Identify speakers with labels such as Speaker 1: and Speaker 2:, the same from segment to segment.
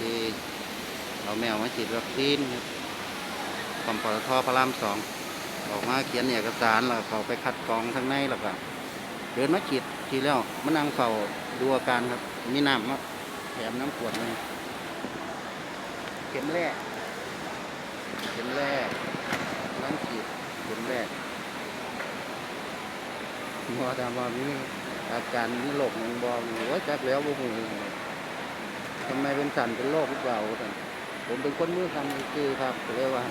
Speaker 1: ที่เอาแมวมาฉีดวัคซีนครับกรมปตทพระรามสองออกมาเขียนเอกสารแล้วเขาไปคัดกรองข้างในแล้วก็เดินมาฉีดทีแล้วมานั่งเฝ้าดูอาการครับ มีน้ำมาแถมน้ำขวดหนึงเข็มแรก เข็มแรกน้ำฉีดเข็มแรกหมอถามว่ามีอาการมีโรคหยังบอมว่าจักแล้วบ่หู ทำไมเป็นสันเป็นโรคหรือเปล่าท่านผมเป็นคนมือคำคือครับก็เลยว่า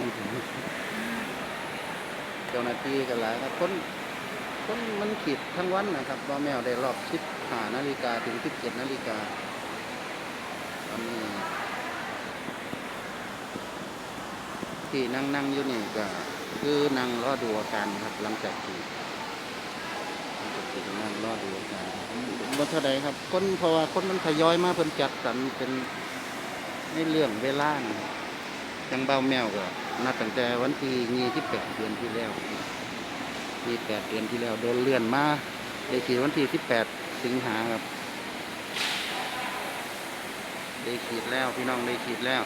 Speaker 1: เจ้าหน้าที่กันหลายครับคนคนมันขีดทั้งวันนะครับว่าแมวได้รอบสิบหานาฬิกาถึงสิบเจ็ดนาฬิกาตอนนี้ที่นั่งนั่งอยู่นี่ก็คือนั่งรอดูอาการครับหลังจากที่ หลังจากที่นั่งรอดูการบ่เท่าใดครับ คนเพราะว่าคนมันทยอยมาเพิ่นจัดสรรเป็นในเรื่องเวลานะครับจังเบาแมวก็นัดตั้งแต่วันที่ยี่ที่แปดเดือนที่แล้วที่แปดเดือนที่แล้วโดนเลื่อนมาได้ขีดวันที่สิบแปดสิงหาครับ ได้ขีดแล้วพี่น้องได้ขีดแล้ว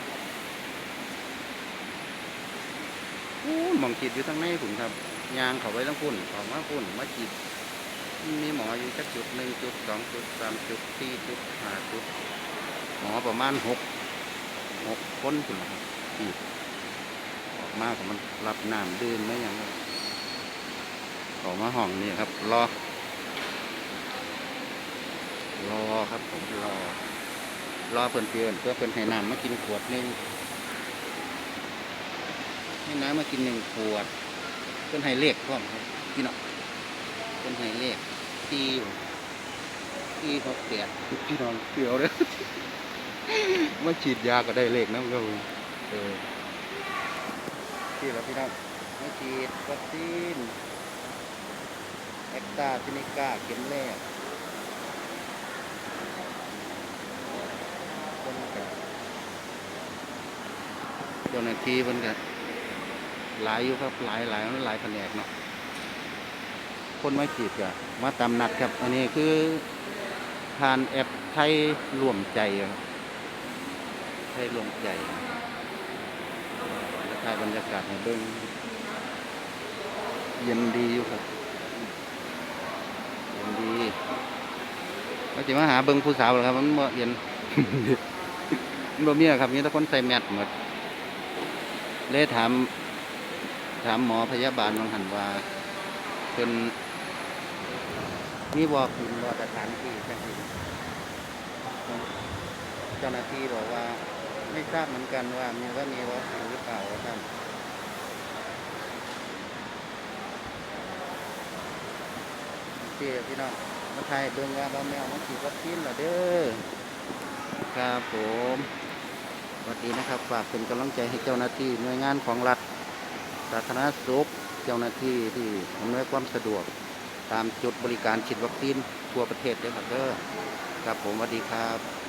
Speaker 1: อู้หมองขีดอยู่ทั้งในผุนครับยางเขาไว้ทั้งพุ่นออกมาพุ่นมาขีด มีหมออยู่จักจุดหนึ่งจุดสองจุดสามจุดสี่จุดห้าจุด หมอประมาณหกหกคนคุณนะครับขีดออกมาของมันรับน้ำดื่มไม่ยังออกมาห้องนี่ครับ รอ รอครับผมรอ รอเพื่อนเพื่อนเพื่อเพื่อนให้น้ำมากินขวดหนึ่งให้น้ำมากินหนึ่งขวด เพื่อนให้เลขพร้อมครับพี่น้อง เพื่อนให้เลขที่ที่หกแปดพี่น้องเกี่ยวเลยมาฉีดยาก็ได้เลขนะเราเออที่เราพี่น้องมาฉีดวัคซีนแอคตาซินิก้าเข็มแรกคนกับเจ้าหน้าที่เพิ่นก็หลายอยู่ครับหลายหลายหลายแผนกเนาะ คนมาจีบก็มาตามนัดครับ อันนี้คือทานแอปไทยรวมใจครับไทยรวมใจแล้วถ่ายบรรยากาศให้เบิ่งเย็นดีอยู่ครับเย็นดีก็จะมาหาเบิ่งผู้สาวเหรอครับ มันบ่เย็นมันบ่มีหรอกครับมีแต่คนใส่แมสหมดเลยถาม ถามหมอพยาบาลบางหันว่าเป็น มีบอกคุณว่าสถานที่จังซี่เจ้าหน้าที่บอกว่า ไม่ทราบเหมือนกันว่ามีว่ามีวัคซีนหรือเปล่าท่านพี่พี่น้องมาไทยเบิ่งว่าบ้าแมวมันฉีดวัคซีนเหรอเด้อครับผมสวัสดีนะครับฝากเป็นกำลังใจให้เจ้าหน้าที่หน่วยงานของรัฐสาธารณสุขเจ้าหน้าที่ที่อำนวยความสะดวก ตามจุดบริการฉีดวัคซีนทั่วประเทศเลยครับเด้อครับผมสวัสดีครับ